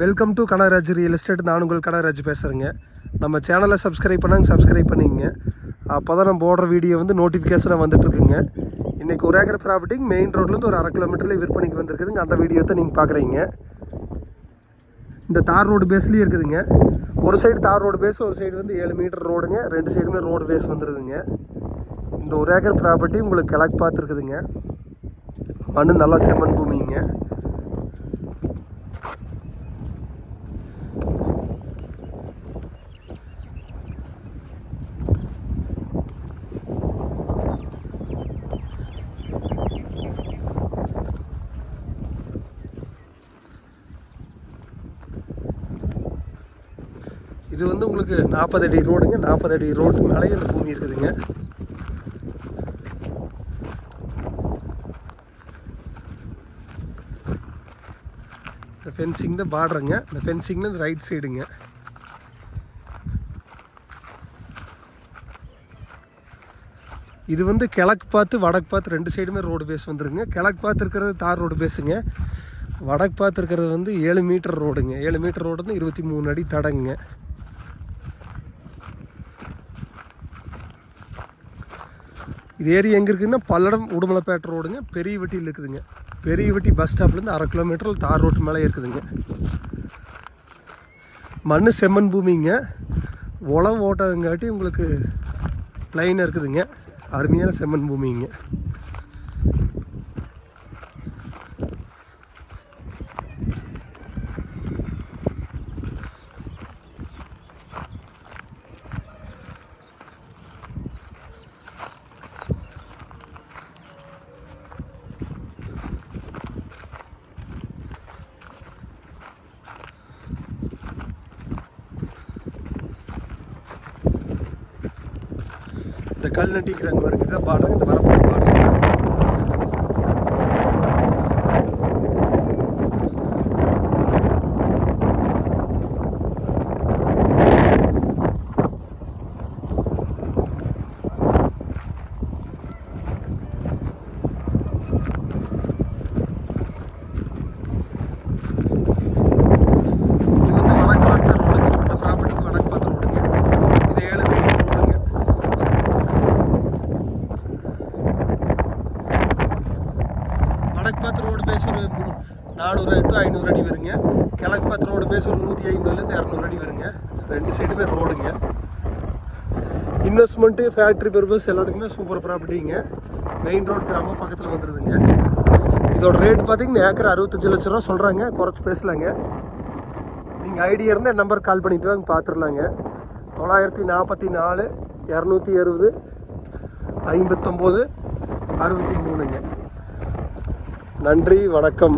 Welcome to Kanagaraj real estate நான் உங்கள் கனகராஜ் பேசுகிறேங்க நம்ம சேனலை சப்ஸ்கிரைப் பண்ணாங்க சப்ஸ்கிரைப் பண்ணிங்க. அப்போ தான் நம்ம போடுற வீடியோ வந்து நோட்டிஃபிகேஷனாக வந்துட்டுருக்குங்க இன்றைக்கி ஒரு ஏக்கர் ப்ராப்பர்ட்டிங் மெயின் ரோட்லேருந்து ஒரு அரை கிலோமீட்டரில் விற்பனைக்கு வந்திருக்குதுங்க. அந்த வீடியோ தான் நீங்கள் பார்க்குறீங்க இந்த தார் ரோடு பேஸ்லேயும் இருக்குதுங்க. ஒரு சைடு தார் ரோடு பேஸ் ஒரு சைடு வந்து ஏழு மீட்டர் ரோடுங்க ரெண்டு சைடுமே ரோடு பேஸ் வந்துடுதுங்க இந்த ஒரு ஏக்கர் ப்ராப்பர்ட்டி உங்களுக்கு கிழக்கு பார்த்துருக்குதுங்க. மண் நல்லா செம்மண் பூமிங்க. இது வந்து உங்களுக்கு நாற்பது அடி ரோடுங்க. நாற்பது அடி ரோடுக்கு மேலேயே இந்த பூமி இருக்குதுங்க. இந்த ஃபென்சிங் தான் பார்டருங்க இந்த ஃபென்சிங்னு இந்த ரைட் சைடுங்க இது வந்து கிழக்கு பார்த்து வடக்கு பார்த்து ரெண்டு சைடுமே ரோடு பேஸ் வந்துருங்க. கிழக்கு பார்த்து இருக்கிறது தார் ரோடு பேஸுங்க வடக்கு பார்த்து இருக்கிறது வந்து ஏழு மீட்டர் ரோடுங்க ஏழு மீட்டர் ரோடு வந்து இருபத்தி மூணு அடி தடங்குங்க. இது ஏரி எங்கே இருக்குதுன்னா பல்லடம் உடுமலைப்பேட்டை ரோடுங்க. பெரிய வெட்டியில் இருக்குதுங்க. பெரிய வெட்டி பஸ் ஸ்டாப்லேருந்து அரை கிலோமீட்டர் தார் ரோட்டு மேலே இருக்குதுங்க. மண் செம்மண் பூமிங்க. உழவு ஓட்டதுங்காட்டி உங்களுக்கு ப்ளைனாக இருக்குதுங்க. அருமையான செம்மண் பூமிங்க. கல் நட்டிக்கிறாங்க பாருங்க இதான் பாடுறாங்க இந்த வரப்போது பாடுறாங்க இது வந்து வடக்கு பார்த்த ரோடுங்க இந்த ப்ராப்பர்ட்டிக்கு வடக்கு பார்த்த ரோடுங்க இது ஏழு மீட்டர் ரோடுங்க வடக்கு பார்த்து ரோடு பேஸ் ஒரு நானூறு டு ஐநூறு அடி வருங்க. கிழக்கு பார்த்து ரோடு பேஸ் ஒரு நூற்றி ஐம்பதுலேருந்து இரநூறு அடி வருங்க. ரெண்டு சைடுமே ரோடுங்க. இன்வெஸ்ட்மெண்ட்டு ஃபேக்ட்ரி பர்பஸ் எல்லாத்துக்குமே சூப்பர் ப்ராப்பர்ட்டிங்க மெயின் ரோடு கிராமம் பக்கத்தில் வந்துடுதுங்க இதோட ரேட் பார்த்தீங்கன்னா ஏக்கர் அறுபத்தஞ்சு லட்ச ரூபா சொல்கிறாங்க குறைச்சி பேசலாங்க. நீங்கள் ஐடியா இருந்தால் நம்பர் கால் பண்ணிவிட்டு வாங்க பார்த்துடலாங்க தொள்ளாயிரத்தி நாற்பத்தி நாலு இரநூத்தி அறுபது ஐம்பத்தொம்போது அறுபத்தி மூணுங்க. நன்றி வணக்கம்.